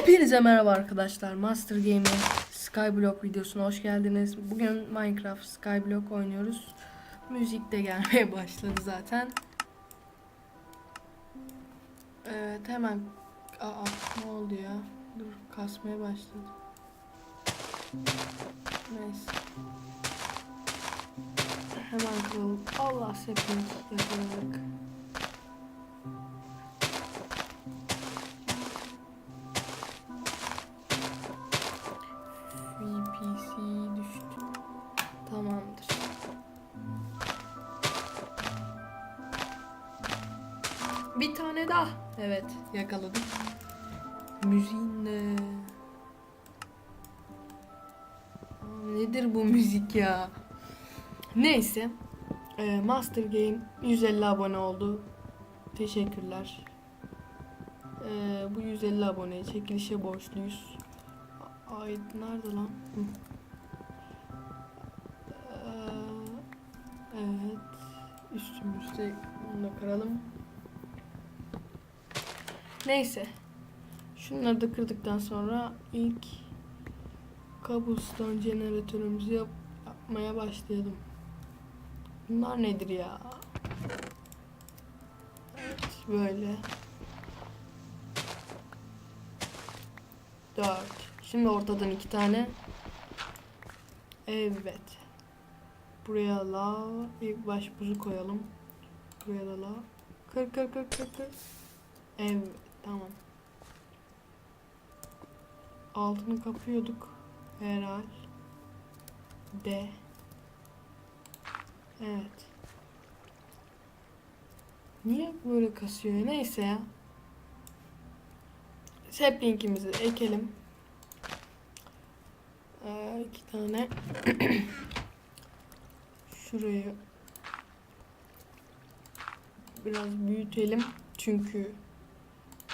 Hepinize merhaba arkadaşlar. Master Game'in Skyblock videosuna hoş geldiniz. Bugün Minecraft Skyblock oynuyoruz. Müzik de gelmeye başladı zaten. Evet hemen... Aa ne oldu ya? Dur kasmaya başladı. Neyse. Hemen kıralım. Allah sepin yakaladık. Bir tane daha. Evet yakaladım. Müziğin de. Aa, Nedir bu müzik ya? Neyse. Ee, Master Game 150 abone oldu. Teşekkürler. Ee, bu 150 aboneye çekilişe borçluyuz. Ay nerede lan? Ee, evet. Üstümüzde bunu da kıralım. Neyse. Şunları da kırdıktan sonra ilk cobblestone jeneratörümüzü yap yapmaya başlayalım. Bunlar nedir ya? Evet böyle. Dört. Şimdi ortadan iki tane. Evet. Buraya lav. İlk baş buzu koyalım. Buraya da lav. Kır kır kır kır kır. Evet. Tamam. Altını kapıyorduk. Herhal. D. Evet. Niye böyle kasıyor? Neyse ya. Sapling'imizi ekelim. Ee, iki tane şurayı biraz büyütelim çünkü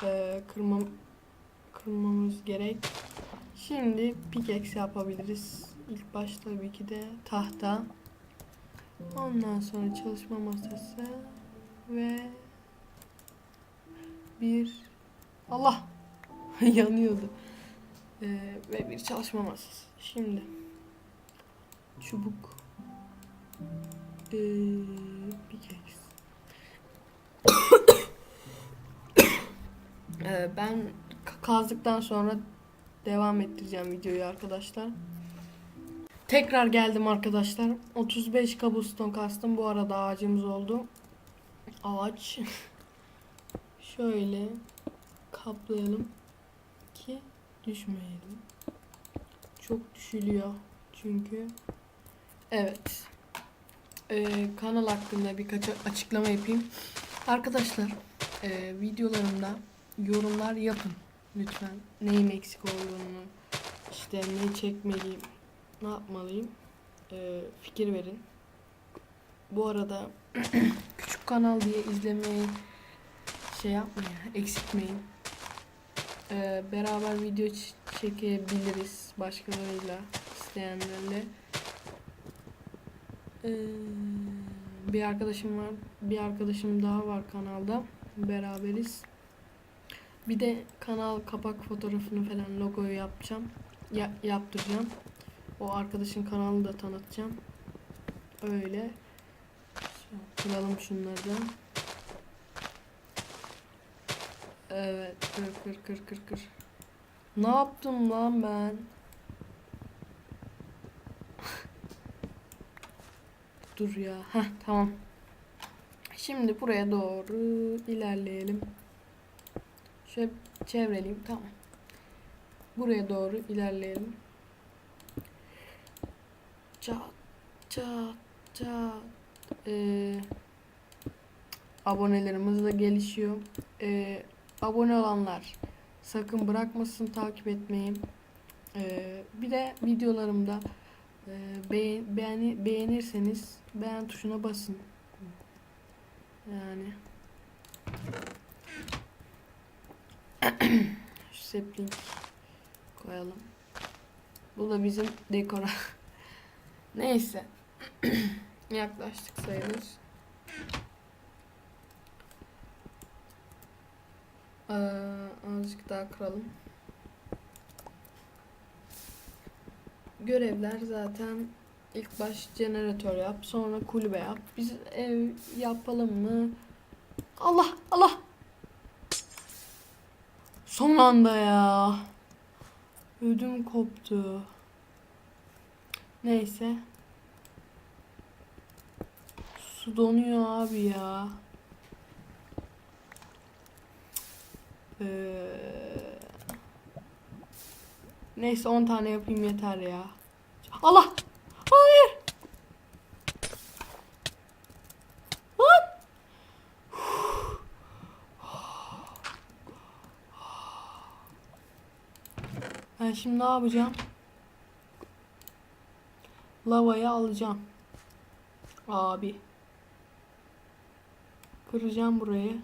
e, kırmam kırmamız gerek. Şimdi pickaxe yapabiliriz. İlk baş tabii ki de tahta. Ondan sonra çalışma masası ve bir Allah yanıyordu. Ee, ve bir çalışma masası. Şimdi çubuk ee, pickaxe. Ee, ben kazdıktan sonra devam ettireceğim videoyu arkadaşlar. Tekrar geldim arkadaşlar. 35 cobblestone kastım. Bu arada ağacımız oldu. Ağaç. Şöyle kaplayalım ki düşmeyelim. Çok düşülüyor çünkü. Evet. Ee, kanal hakkında birkaç açıklama yapayım. Arkadaşlar e, videolarımda yorumlar yapın lütfen. Neyin eksik olduğunu, işte ne çekmeliyim, ne yapmalıyım e, fikir verin. Bu arada küçük kanal diye izlemeyi şey yapmayın, eksiltmeyin. Ee, beraber video çekebiliriz başkalarıyla isteyenlerle. Ee, bir arkadaşım var, bir arkadaşım daha var kanalda. Beraberiz. Bir de kanal kapak fotoğrafını falan logoyu yapacağım. Ya, yaptıracağım. O arkadaşın kanalını da tanıtacağım. Öyle. Kıralım şunları da. Evet, kır kır kır kır kır. Ne yaptım lan ben? Dur ya. Heh, tamam. Şimdi buraya doğru ilerleyelim. Şöyle çevreleyeyim. Tamam. Buraya doğru ilerleyelim. Çat çat çat. Ee, abonelerimiz de gelişiyor. Ee, abone olanlar sakın bırakmasın takip etmeyi. Ee, bir de videolarımda e, beğen, beğeni, beğenirseniz beğen tuşuna basın. Yani Şu sapling koyalım. Bu da bizim dekora. Neyse. Yaklaştık sayılır. Ee, azıcık daha kıralım. Görevler zaten ilk baş jeneratör yap, sonra kulübe yap. Biz ev yapalım mı? Allah Allah Son anda ya. Ödüm koptu. Neyse. Su donuyor abi ya. Ee, neyse 10 tane yapayım yeter ya. Allah! Hayır! Lan! Ben şimdi ne yapacağım? Lavayı alacağım. Abi. Kıracağım burayı.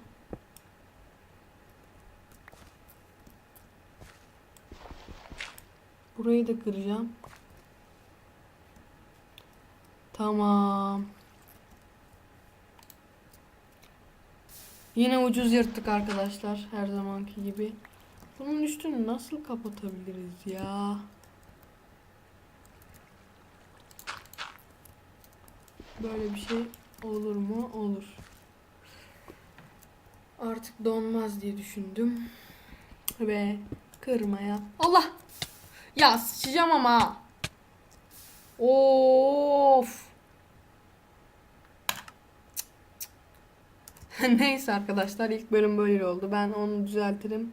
Burayı da kıracağım. Tamam. Yine ucuz yırttık arkadaşlar her zamanki gibi. Bunun üstünü nasıl kapatabiliriz ya? Böyle bir şey olur mu? Olur. Artık donmaz diye düşündüm. Ve kırmaya. Allah! Ya sıçacağım ama. Of. Neyse arkadaşlar ilk bölüm böyle oldu. Ben onu düzeltirim.